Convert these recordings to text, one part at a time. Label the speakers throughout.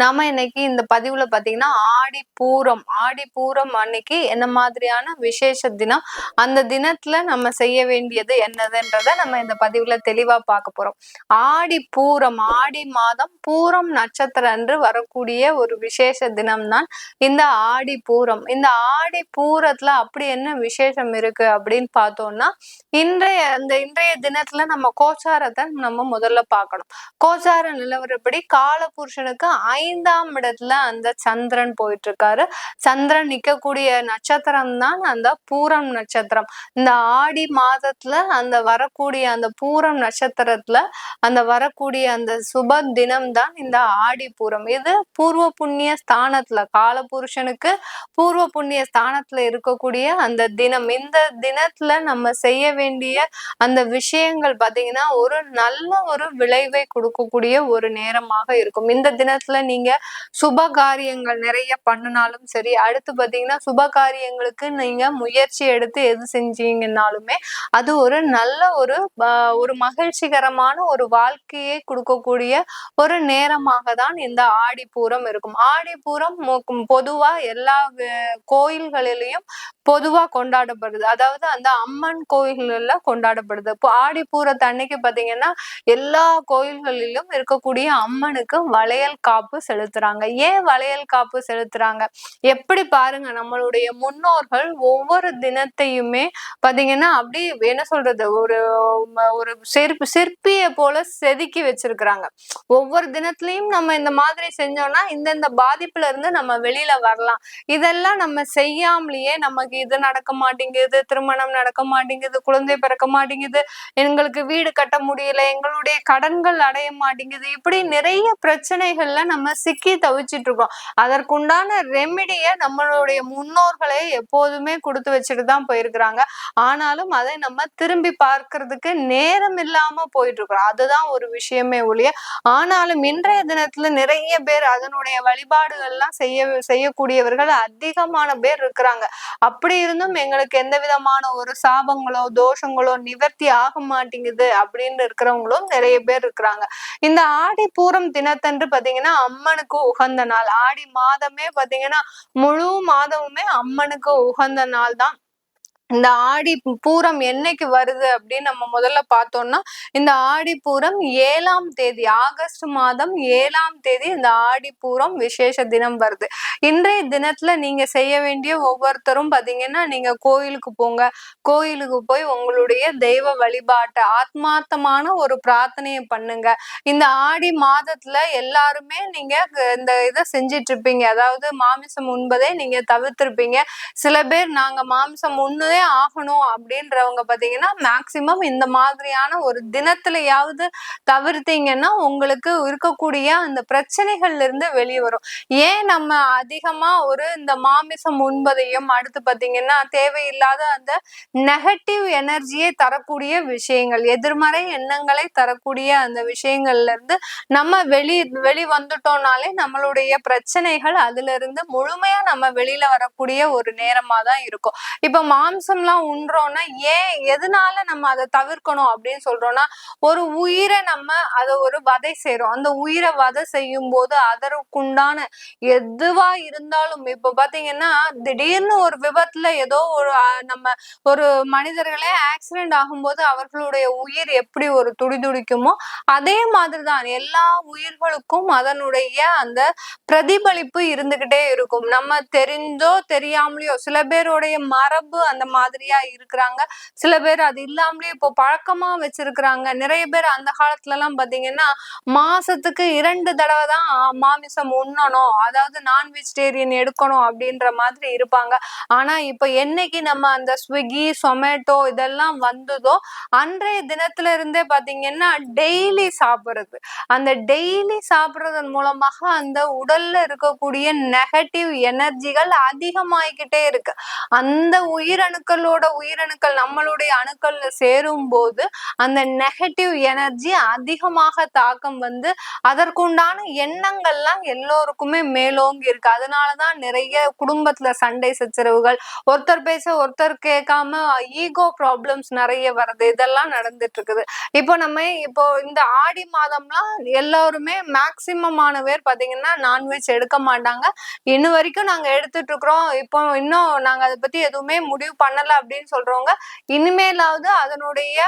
Speaker 1: நாம இன்னைக்கு இந்த பதிவுல பாத்தீங்கன்னா ஆடி பூரம் ஆடி பூரம் அன்னைக்கு என்ன மாதிரியான விசேஷ தினம் அந்த தினத்துல நம்ம செய்ய வேண்டியது என்னதுன்றத நம்ம இந்த பதிவுல தெளிவா பார்க்க போறோம். ஆடி பூரம் ஆடி மாதம் பூரம் நட்சத்திரம் அன்று வரக்கூடிய ஒரு விசேஷ தினம்தான் இந்த ஆடி பூரம். இந்த ஆடி பூரத்துல அப்படி என்ன விசேஷம் இருக்கு அப்படின்னு பார்த்தோம்னா இன்றைய இந்த இன்றைய தினத்துல நம்ம கோச்சாரத்தை நம்ம முதல்ல பார்க்கணும். கோச்சார நிலவரப்படி காலபுருஷனுக்கு ஐந்து ஐந்தாம் இடத்துல அந்த சந்திரன் போயிட்டு இருக்காரு சந்திரன் நிக்கக்கூடிய நட்சத்திரம் தான் அந்த பூரம் நட்சத்திரம். இந்த ஆடி மாதத்துல அந்த வரக்கூடிய அந்த பூரம் நட்சத்திரத்துல அந்த வரக்கூடிய அந்த சுப தினம் தான் இந்த ஆடி பூரம். இது பூர்வ புண்ணிய ஸ்தானத்துல காலபுருஷனுக்கு பூர்வ புண்ணிய ஸ்தானத்துல இருக்கக்கூடிய அந்த தினம். இந்த தினத்துல நம்ம செய்ய வேண்டிய அந்த விஷயங்கள் பாத்தீங்கன்னா ஒரு நல்ல ஒரு விளைவை கொடுக்கக்கூடிய ஒரு நேரமாக இருக்கும். இந்த தினத்துல நீங்க சுப காரியங்கள் நிறைய பண்ணினாலும் சரி அடுத்து பாத்தீங்கன்னா சுப காரியங்களுக்கு நீங்க முயற்சி எடுத்து எது செஞ்சீங்கன்னாலுமே அது ஒரு நல்ல ஒரு ஒரு மகிழ்ச்சிகரமான ஒரு வாழ்க்கையை கொடுக்கக்கூடிய ஒரு நேரமாக தான் இந்த ஆடிப்பூரம் இருக்கும். ஆடிப்பூரம் பொதுவா எல்லா கோயில்களிலையும் பொதுவா கொண்டாடப்படுது. அதாவது அந்த அம்மன் கோயில்கள்ல கொண்டாடப்படுது. இப்போ ஆடி பூரத்து அன்னைக்கு பாத்தீங்கன்னா எல்லா கோயில்களிலும் இருக்கக்கூடிய அம்மனுக்கு வளையல் காப்பு செலுத்துறாங்க. ஏன் வளையல் காப்பு செலுத்துறாங்க? எப்படி பாருங்க நம்மளுடைய முன்னோர்கள் ஒவ்வொரு தினத்தையுமே பாத்தீங்கன்னா அப்படி என்ன சொல்றது ஒரு ஒரு சிற்பி சிற்பிய போல செதுக்கி வச்சிருக்கிறாங்க. ஒவ்வொரு தினத்திலையும் நம்ம இந்த மாதிரி செஞ்சோம்னா இந்தந்த பாதிப்புல இருந்து நம்ம வெளியில வரலாம். இதெல்லாம் நம்ம செய்யாமலேயே நமக்கு இது நடக்க மாட்டேங்குது திருமணம் நடக்க மாட்டேங்குது குழந்தை பிறக்க மாட்டேங்குது எங்களுக்கு வீடு கட்ட முடியல எங்களுடைய கடன்கள் அடைய மாட்டேங்குது இப்படி நிறைய பிரச்சனைகள்ல நம்ம சிக்கி தவிச்சிட்டு இருக்கோம் அதற்குண்டான ரெமிடிய நம்மளுடைய முன்னோர்களே எப்போதுமே கொடுத்து வச்சுட்டு தான் போயிருக்கிறாங்க. ஆனாலும் அதை நம்ம திரும்பி பார்க்கறதுக்கு நேரம் இல்லாம போயிட்டு இருக்கிறோம் அதுதான் ஒரு விஷயமே ஒழிய ஆனாலும் இன்றைய தினத்துல நிறைய பேர் அதனுடைய வழிபாடுகள்லாம் செய்ய செய்யக்கூடியவர்கள் அதிகமான பேர் இருக்கிறாங்க. அப்படி இருந்தும் எங்களுக்கு எந்த விதமான ஒரு சாபங்களோ தோஷங்களோ நிவர்த்தி ஆக மாட்டேங்குது அப்படின்னு இருக்கிறவங்களும் நிறைய பேர் இருக்கிறாங்க. இந்த ஆடி பூரம் தினத்தன்று பாத்தீங்கன்னா அம்மனுக்கு உகந்த நாள். ஆடி மாதமே பாத்தீங்கன்னா முழு மாதமுமே அம்மனுக்கு உகந்த நாள் தான் இந்த ஆடி பூரம் என்னைக்கு வருது அப்படின்னு நம்ம முதல்ல பார்த்தோம்னா இந்த ஆடி பூரம் ஏழாம் தேதி ஆகஸ்ட் மாதம் ஏழாம் தேதி இந்த ஆடி பூரம் விசேஷ தினம் வருது. இன்றைய தினத்துல நீங்க செய்ய வேண்டிய ஒவ்வொருத்தரும் பாத்தீங்கன்னா நீங்க கோயிலுக்கு போங்க. கோயிலுக்கு போய் உங்களுடைய தெய்வ வழிபாட்டை ஆத்மார்த்தமான ஒரு பிரார்த்தனையை பண்ணுங்க. இந்த ஆடி மாதத்துல எல்லாருமே நீங்க இந்த இதை செஞ்சிட்டு இருப்பீங்க அதாவது மாமிசம் உண்பதை நீங்க தவிர்த்திருப்பீங்க. சில பேர் நாங்க மாமிசம் உண்ணுதே ஆகணும் அப்படின்றவங்க பாத்தீங்கன்னா மேக்சிமம் இந்த மாதிரியான ஒரு தினத்துலயாவது தவிர்த்தீங்கன்னா உங்களுக்கு இருக்கக்கூடிய அந்த பிரச்சனைகள்ல இருந்து வெளியே வரும். ஏன் நம்ம அதிகமா ஒரு இந்த மாமிசம் உண்பதையும் அடுத்து பாத்தீங்கன்னா தேவையில்லாத அந்த நெகட்டிவ் எனர்ஜியை தரக்கூடிய விஷயங்கள் எதிர்மறை எண்ணங்களை தரக்கூடிய அந்த விஷயங்கள்ல இருந்து நம்ம வெளி வெளி வந்துட்டோம்னாலே நம்மளுடைய பிரச்சனைகள் அதுல இருந்து முழுமையா நம்ம வெளியில வரக்கூடிய ஒரு நேரமா தான் இருக்கும். இப்ப மாம்ச மாம்சம்லாம் உண்றோம்னா ஏன் எதனால நம்ம அதை தவிர்க்கணும் அப்படின்னு சொல்றோம்னா ஒரு உயிரை நம்ம அதை ஒரு வதை செய்யறோம் அந்த உயிரை வதை செய்யும் போது அதற்குண்டான எதுவா இருந்தாலும் இப்ப பாத்தீங்கன்னா திடீர்னு ஒரு விபத்துல ஏதோ ஒரு நம்ம ஒரு மனிதர்களே ஆக்சிடென்ட் ஆகும்போது அவர்களுடைய உயிர் எப்படி ஒரு துடிதுடிக்குமோ அதே மாதிரிதான் எல்லா உயிர்களுக்கும் அதனுடைய அந்த பிரதிபலிப்பு இருந்துகிட்டே இருக்கும். நம்ம தெரிஞ்சோ தெரியாமலையோ சில பேருடைய மரபு அந்த மாதிரியா இருக்கிறாங்க. சில பேர் அது இல்லாமலே இப்போ பழக்கமா வச்சிருக்கிறாங்க. நிறைய பேர் அந்த காலத்துல எல்லாம் பாத்தீங்கன்னா மாசத்துக்கு இரண்டு தடவை தான் மாமிசம் உண்ணணும். அதாவது நான் வெஜிடேரியன் எடுக்கணும் அப்படின்ற மாதிரி இருப்பாங்க. ஆனா இப்ப என்னைக்கு நம்ம அந்த ஸ்விக்கி சொமேட்டோ இதெல்லாம் வந்ததோ அன்றைய தினத்துல இருந்தே பாத்தீங்கன்னா டெய்லி சாப்பிடுறது. அந்த டெய்லி சாப்பிடுறதன் மூலமாக அந்த உடல்ல இருக்கக்கூடிய நெகட்டிவ் எனர்ஜிகள் அதிகமாயிக்கிட்டே இருக்கு. அந்த உயிரணுக்கள் அணுக்களோட உயிரணுக்கள் நம்மளுடைய அணுக்கள்ல சேரும் போது அந்த நெகட்டிவ் எனர்ஜி அதிகமாக தாக்கம் வந்து அதற்குண்டான எண்ணங்கள்லாம் எல்லோருக்குமே மேலோங்கி இருக்கு. அதனாலதான் நிறைய குடும்பத்துல சண்டை சச்சரவுகள் ஒருத்தர் பேச ஒருத்தர் கேட்காம ஈகோ ப்ராப்ளம்ஸ் நிறைய வருது. இதெல்லாம் நடந்துட்டு இருக்குது இப்போ நம்ம இப்போ இந்த ஆடி மாதம்லாம் எல்லாருமே மேக்சிமமான பேர் பாத்தீங்கன்னா நான்வெஜ் எடுக்க மாட்டாங்க. இன்னும் வரைக்கும் நாங்க எடுத்துட்டு இருக்கிறோம் இப்போ இன்னும் நாங்க அதை பத்தி எதுவுமே முடிவு பண்ணல அப்படின்னு சொல்றவங்க இனிமேலாவது அதனுடைய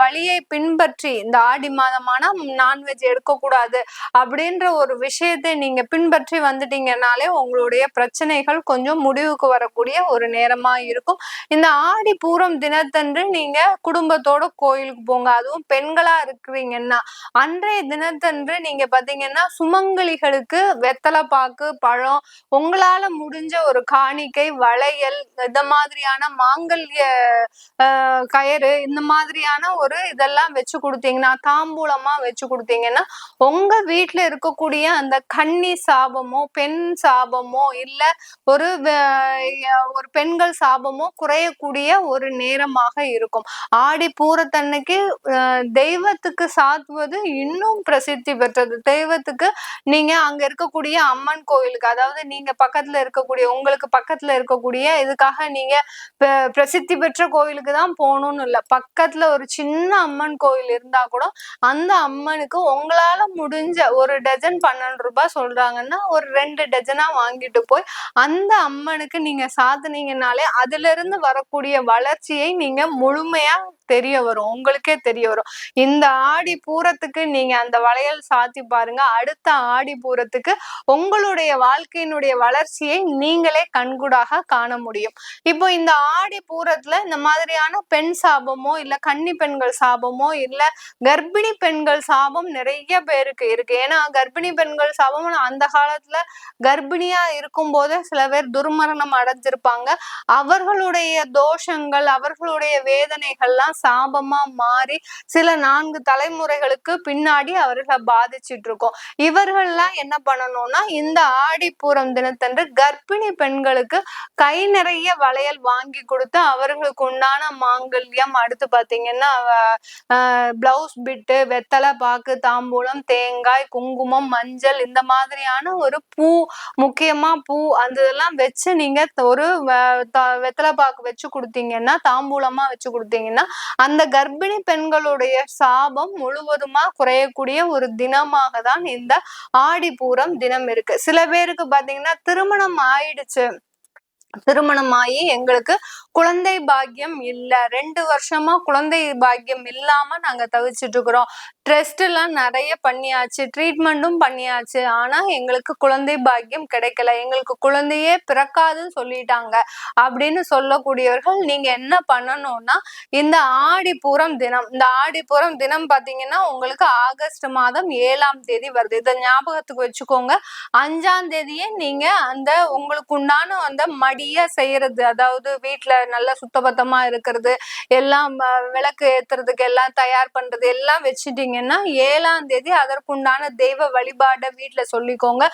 Speaker 1: வழியை பின்பற்றி இந்த ஆடி மாதமான நான்வெஜ் எடுக்கக்கூடாது அப்படின்ற ஒரு விஷயத்தை நீங்க பின்பற்றி வந்துட்டீங்கனாலே உங்களுடைய பிரச்சனைகள் கொஞ்சம் முடிவுக்கு வரக்கூடிய ஒரு நேரமா இருக்கும். இந்த ஆடி பூரம் தினத்தன்று நீங்க குடும்பத்தோட கோயிலுக்கு போங்க. அதுவும் பெண்களா இருக்கிறீங்கன்னா அன்றைய தினத்தன்று நீங்க பாத்தீங்கன்னா சுமங்கலிகளுக்கு வெத்தலை பாக்கு பழம் உங்களால முடிஞ்ச ஒரு காணிக்கை வளையல் இந்த மாதிரியான மாங்கல்ய கயிறு இந்த மாதிரியான ஒரு இதெல்லாம் வச்சு கொடுத்தீங்கன்னா தாம்பூலமா வச்சு கொடுத்தீங்கன்னா உங்க வீட்டுல இருக்கக்கூடிய அந்த கன்னி சாபமோ பெண் சாபமோ இல்ல ஒரு ஒரு பெண்கள் சாபமோ குறையக்கூடிய ஒரு நேரமாக இருக்கும். ஆடி பூரத்தன்னைக்கு தெய்வத்துக்கு சாத்துவது இன்னும் பிரசித்தி பெற்றது. தெய்வத்துக்கு நீங்க அங்க இருக்கக்கூடிய அம்மன் கோயிலுக்கு அதாவது நீங்க பக்கத்துல இருக்கக்கூடிய உங்களுக்கு பக்கத்துல இருக்கக்கூடிய இதுக்காக நீங்க பிரசித்தி பெற்ற கோயிலுக்கு தான் போகணும்னு இல்லை. பக்கத்துல ஒரு சின்ன அம்மன் கோயில் இருந்தா கூட அந்த அம்மனுக்கு உங்களால முடிஞ்ச ஒரு டஜன் பன்னெண்டு ரூபாய் சொல்றாங்கன்னா ஒரு ரெண்டு டஜனா வாங்கிட்டு போய் அந்த அம்மனுக்கு நீங்க சாத்துனீங்கனாலே அதுல இருந்து வரக்கூடிய வளர்ச்சியை நீங்க முழுமையா தெரிய வரும். உங்களுக்கே தெரிய வரும். இந்த ஆடி பூரத்துக்கு நீங்க அந்த வளையல் சாத்தி பாருங்க. அடுத்த ஆடி பூரத்துக்கு உங்களுடைய வாழ்க்கையினுடைய வளர்ச்சியை நீங்களே கண்கூடாக காண முடியும். இப்போ இந்த ஆடி பூரத்துல இந்த மாதிரியான பெண் சாபமோ இல்ல கன்னி பெண்கள் சாபமோ இல்ல கர்ப்பிணி பெண்கள் சாபம் நிறைய பேருக்கு இருக்கு. ஏன்னா கர்ப்பிணி பெண்கள் சாபம் அந்த காலத்துல கர்ப்பிணியா இருக்கும் போதே சில பேர் துர்மரணம் அடைஞ்சிருப்பாங்க. அவர்களுடைய தோஷங்கள் அவர்களுடைய வேதனைகள்லாம் சாபமா மாறி சில நான்கு தலைமுறைகளுக்கு பின்னாடி அவர்களை பாதிச்சிட்டு இருக்கோம் இவர்கள்லாம் என்ன பண்ணணும்னா இந்த ஆடிப்பூரம் தினத்தன்று கர்ப்பிணி பெண்களுக்கு கை நிறைய வளையல் வாங்கி கொடுத்து அவர்களுக்கு உண்டான மாங்கல்யம் அடுத்து பாத்தீங்கன்னா பிளவுஸ் பிட்டு வெத்தலை பாக்கு தாம்பூலம் தேங்காய் குங்குமம் மஞ்சள் இந்த மாதிரியான ஒரு பூ முக்கியமா பூ அந்த இதெல்லாம் வச்சு நீங்க ஒரு வெத்தலை பாக்கு வச்சு கொடுத்தீங்கன்னா தாம்பூலமா வச்சு கொடுத்தீங்கன்னா அந்த கர்ப்பிணி பெண்களுடைய சாபம் முழுவதுமா குறையக்கூடிய ஒரு தினமாக தான் இந்த ஆடி பூரம் தினம் இருக்கு. சில பேருக்கு பாத்தீங்கன்னா திருமணம் ஆயிடுச்சு. திருமணமாயி எங்களுக்கு குழந்தை பாக்கியம் இல்ல. ரெண்டு வருஷமா குழந்தை பாக்கியம் இல்லாம நாங்க தவிச்சிட்டு இருக்கிறோம். டெஸ்ட் எல்லாம் நிறைய பண்ணியாச்சு. ட்ரீட்மெண்ட்டும் பண்ணியாச்சு. ஆனா எங்களுக்கு குழந்தை பாக்கியம் கிடைக்கல. எங்களுக்கு குழந்தையே பிறக்காதுன்னு சொல்லிட்டாங்க. அப்படின்னு சொல்லக்கூடியவர்கள் நீங்க என்ன பண்ணணும்னா இந்த ஆடிப்பூரம் தினம் இந்த ஆடிப்பூரம் தினம் பாத்தீங்கன்னா உங்களுக்கு ஆகஸ்ட் மாதம் ஏழாம் தேதி வருது. இதை ஞாபகத்துக்கு வச்சுக்கோங்க. அஞ்சாம் தேதியே நீங்க அந்த உங்களுக்கு உண்டான அந்த மடிய செய்யறது அதாவது வீட்டுல நல்லா சுத்தபத்தமா இருக்கிறது எல்லாம் விளக்கு ஏத்துறதுக்கு எல்லாம் தயார் பண்றது எல்லாம் வச்சுட்டீங்கன்னா ஏழாம் தேதி அதற்குண்டான தெய்வ வழிபாடை வீட்டுல சொல்லிக்கோங்க.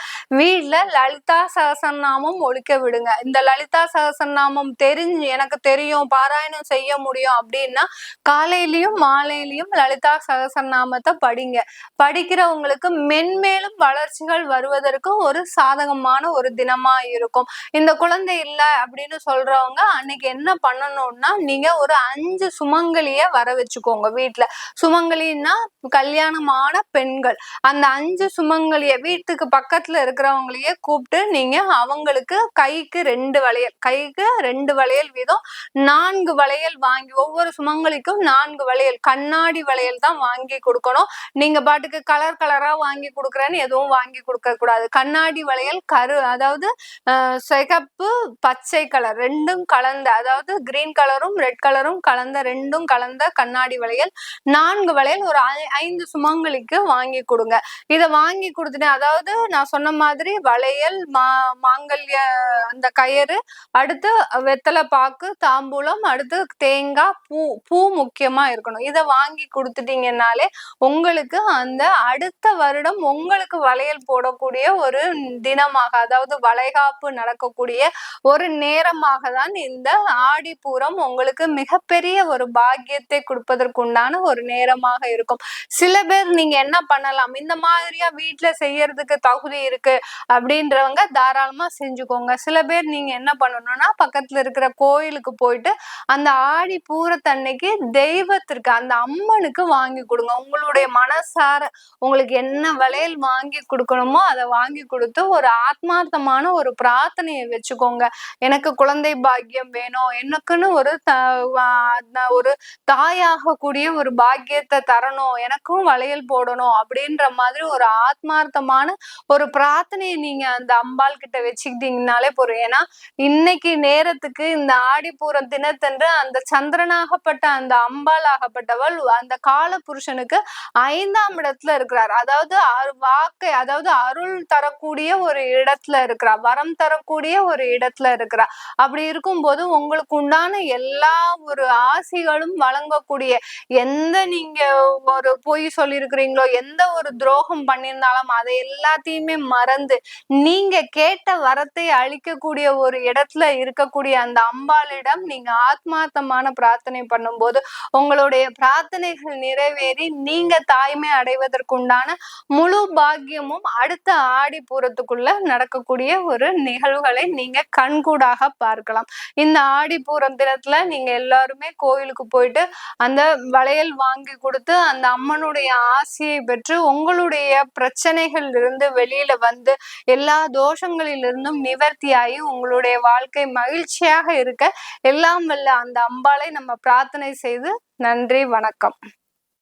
Speaker 1: வீட்டுல லலிதா சகசநாமம் ஒழிக்க விடுங்க. இந்த லலிதா சகசநாமம் தெரிஞ்சு எனக்கு தெரியும் பாராயணம் செய்ய முடியும் அப்படின்னா காலையிலயும் மாலையிலயும் லலிதா சகசநாமத்தை படிங்க. படிக்கிறவங்களுக்கு மென்மேலும் வளர்ச்சிகள் வருவதற்கு ஒரு சாதகமான ஒரு தினமா இருக்கும். இந்த குழந்தை இல்ல அப்படின்னு சொல்றவங்க அன்னைக்கு என்ன என்ன பண்ணணும்னா நீங்க ஒரு அஞ்சு சுமங்கலிய வர வச்சுக்கோங்க வீட்டுல சுமங்கலின்னா கல்யாணமான பெண்கள். அந்த அஞ்சு சுமங்கலிய வீட்டுக்கு பக்கத்துல இருக்கிறவங்களையே கூப்பிட்டு நீங்க அவங்களுக்கு கைக்கு ரெண்டு வளையல் கைக்கு ரெண்டு வளையல் வீதம் நான்கு வளையல் வாங்கி ஒவ்வொரு சுமங்கலிக்கும் நான்கு வளையல் கண்ணாடி வளையல் தான் வாங்கி கொடுக்கணும். நீங்க பாட்டுக்கு கலர் கலரா வாங்கி கொடுக்குறேன்னு எதுவும் வாங்கி கொடுக்க கூடாது. கண்ணாடி வளையல் கரு அதாவது சிகப்பு பச்சை கலர் ரெண்டும் கலந்த அதாவது கிரீன் கலரும் ரெட் கலரும் கலந்த ரெண்டும் கலந்த கண்ணாடி வளையல் நான்கு வளையல் ஒரு ஐந்து சுமங்களுக்கு வாங்கி கொடுங்க. இதை வாங்கி கொடுத்துட்டேன் அதாவது நான் சொன்ன மாதிரி வளையல் மா மாங்கல்ய அந்த கயிறு அடுத்து வெத்தலை பாக்கு தாம்பூலம் அடுத்து தேங்காய் பூ பூ முக்கியமா இருக்கணும். இதை வாங்கி கொடுத்துட்டீங்கன்னாலே உங்களுக்கு அந்த அடுத்த வருடம் உங்களுக்கு வளையல் போடக்கூடிய ஒரு தினமாக அதாவது வளைகாப்பு நடக்கக்கூடிய ஒரு நேரமாக தான் இந்த ஆடிப்பூரம் உங்களுக்கு மிகப்பெரிய ஒரு பாக்கியத்தை கொடுப்பதற்குண்டான ஒரு நேரமாக இருக்கும். சில பேர் நீங்க என்ன பண்ணலாம்? இந்த மாதிரியா வீட்டுல செய்யறதுக்கு தகுதி இருக்கு அப்படின்றவங்க தாராளமா செஞ்சுக்கோங்க. சில பேர் நீங்க என்ன பண்ணணும்னா பக்கத்துல இருக்கிற கோயிலுக்கு போயிட்டு அந்த ஆடி பூரத்தன்னைக்கு தெய்வத்திற்கு அந்த அம்மனுக்கு வாங்கி கொடுங்க. உங்களுடைய மனசார உங்களுக்கு என்ன வளையல் வாங்கி கொடுக்கணுமோ அதை வாங்கி கொடுத்து ஒரு ஆத்மார்த்தமான ஒரு பிரார்த்தனையை வச்சுக்கோங்க. எனக்கு குழந்தை பாக்கியம் வேணும் எனக்குன்னு ஒரு த ஒரு தாயாக கூடிய ஒரு பாக்கியத்தை தரணும் எனக்கும் வளையல் போடணும் அப்படின்ற மாதிரி ஒரு ஆத்மார்த்தமான ஒரு பிரார்த்தனையை நீங்க அந்த அம்பாள் கிட்ட வச்சுக்கிட்டீங்கனாலே போறோம் ஏன்னா இன்னைக்கு நேரத்துக்கு இந்த ஆடிப்பூரம் தினத்தன்று அந்த சந்திரனாகப்பட்ட அந்த அம்பாள் ஆகப்பட்டவள் அந்த கால புருஷனுக்கு ஐந்தாம் இடத்துல இருக்கிறார். அதாவது வாக்கை அதாவது அருள் தரக்கூடிய ஒரு இடத்துல இருக்கிறார். வரம் தரக்கூடிய ஒரு இடத்துல இருக்கிறார். அப்படி இருக்கும்போது உங்களுக்கு உண்டான எல்லா ஒரு ஆசைகளும் வழங்கக்கூடிய எந்த நீங்க ஒரு பொய் சொல்லியிருக்கிறீங்களோ எந்த ஒரு துரோகம் பண்ணியிருந்தாலும் அதை எல்லாத்தையுமே மறந்து நீங்க கேட்ட வரத்தை அழிக்கக்கூடிய ஒரு இடத்துல இருக்கக்கூடிய அந்த அம்பாளிடம் நீங்க ஆத்மார்த்தமான பிரார்த்தனை பண்ணும்போது உங்களுடைய பிரார்த்தனைகள் நிறைவேறி நீங்க தாய்மை அடைவதற்குண்டான முழு பாக்கியமும் அடுத்த ஆடி பூரத்துக்குள்ள நடக்கக்கூடிய ஒரு நிகழ்வுகளை நீங்க கண்கூடாக பார்க்கலாம். இந்த ஆடி பூரம் தினத்துல நீங்க எல்லாருமே கோயிலுக்கு போயிட்டு அந்த வளையல் வாங்கி கொடுத்து அந்த அம்மனுடைய ஆசையை பெற்று உங்களுடைய பிரச்சனைகள் இருந்து வெளியில வந்து எல்லா தோஷங்களிலிருந்தும் நிவர்த்தியாகி உங்களுடைய வாழ்க்கை மகிழ்ச்சியாக இருக்க எல்லாம் வல்ல அந்த அம்பாளை நம்ம பிரார்த்தனை செய்து நன்றி வணக்கம்.